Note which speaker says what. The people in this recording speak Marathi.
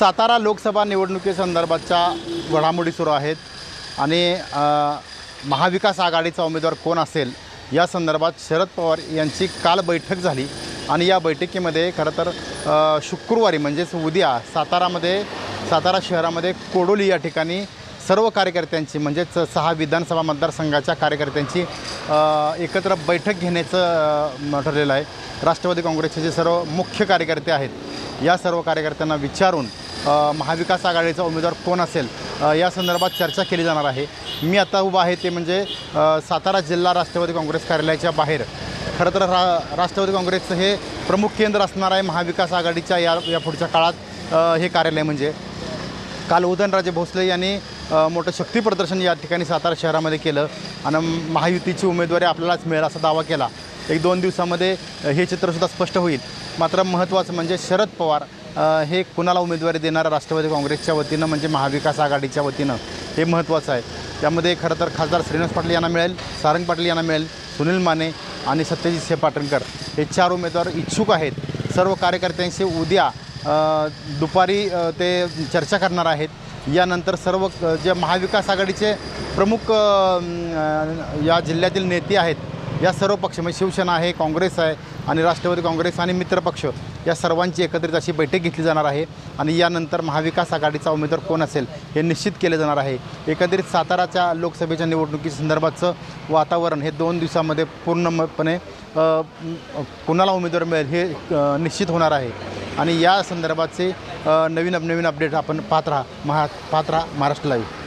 Speaker 1: सातारा लोकसभा निवडणुकीसंदर्भातच्या घडामोडी सुरू आहेत आणि महाविकास आघाडीचा उमेदवार कोण असेल या संदर्भात शरद पवार यांची काल बैठक झाली आणि या बैठकीमध्ये खरं तर शुक्रवारी म्हणजेच उद्या सातारामध्ये सातारा शहरामध्ये कोडोली या ठिकाणी सर्व कार्यकर्त्यांची म्हणजेच सहा विधानसभा मतदारसंघाच्या कार्यकर्त्यांची एकत्र बैठक घेण्याचं ठरलेलं आहे. राष्ट्रवादी काँग्रेसचे जे सर्व मुख्य कार्यकर्ते आहेत या सर्व कार्यकर्त्यांना विचारून महाविकास आघाडीचा उमेदवार कोण असेल या संदर्भात चर्चा केली जाणार आहे. मी आता उभा आहे ते म्हणजे सातारा जिल्हा राष्ट्रवादी काँग्रेस कार्यालयाच्या बाहेर. खरं तर रा राष्ट्रवादी काँग्रेसचं हे प्रमुख केंद्र असणार आहे महाविकास आघाडीच्या या या पुढच्या काळात हे कार्यालय म्हणजे. काल उदयनराजे भोसले यांनी मोठं शक्ती प्रदर्शन या ठिकाणी सातारा शहरामध्ये केलं आणि महायुतीची उमेदवारी आपल्यालाच मिळेल असा दावा केला. एक दोन दिवसामध्ये हे चित्रसुद्धा स्पष्ट होईल. मात्र महत्त्वाचं म्हणजे शरद पवार हे कुणाला उमेदवारी देणारा राष्ट्रवादी काँग्रेसच्या वतीनं म्हणजे महाविकास आघाडीच्या वतीनं हे महत्त्वाचं आहे. त्यामध्ये खरं तर खासदार श्रीनिवास पाटील यांना मिळेल सारंग पाटील यांना मिळेल सुनील माने आणि सत्यजित सिंह पाटणकर. हे चार उमेदवार इच्छुक आहेत. सर्व कार्यकर्त्यांशी उद्या दुपारी ते चर्चा करणार आहेत. यानंतर सर्व जे महाविकास आघाडीचे प्रमुख या जिल्ह्यातील नेते आहेत या सर्व पक्ष म्हणजे शिवसेना आहे काँग्रेस आहे आणि राष्ट्रवादी काँग्रेस आणि मित्रपक्ष या सर्वांची एकत्रित अशी बैठक घेतली जाणार आहे आणि यानंतर महाविकास आघाडीचा उमेदवार कोण असेल हे निश्चित केले जाणार आहे. एकंदरीत साताराच्या लोकसभेच्या निवडणुकीसंदर्भातचं वातावरण हे दोन दिवसामध्ये पूर्णपणे अ, कुणाला उमेदवार मिळेल हे निश्चित होणार आहे. आणि या संदर्भाचे नवीन नवीन अपडेट आपण पाहत राहा महा पाहत राहा महाराष्ट्र लाईव्ह